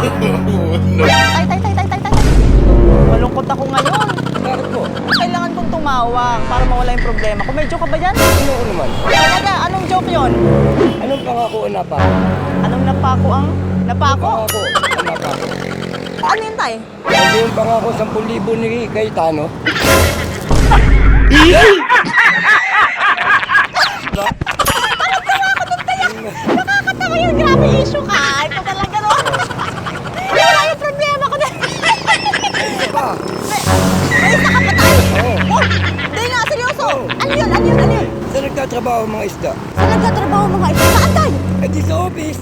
Tay, tay, tay, tay, tay, tay. Malungkot ako ngayon. Bakit po? Kailangan kong tumawag para mawala yung problema ko. May joke ka ba dyan? Ano ko naman? Talaga, anong joke yon? Anong pangako na pa? Anong napako ang napako? Pangako, ano pa? Ano yun, tay? Hindi yung pangako 10,000 ni Cayetano. Nakakatawa yun. Grabe Oo. Ano yun? Ano yun? Ano yun? Saan nagtatrabaho ang mga isda? Saan nagtatrabaho mga isa? Saan tayo? Eh di sa office.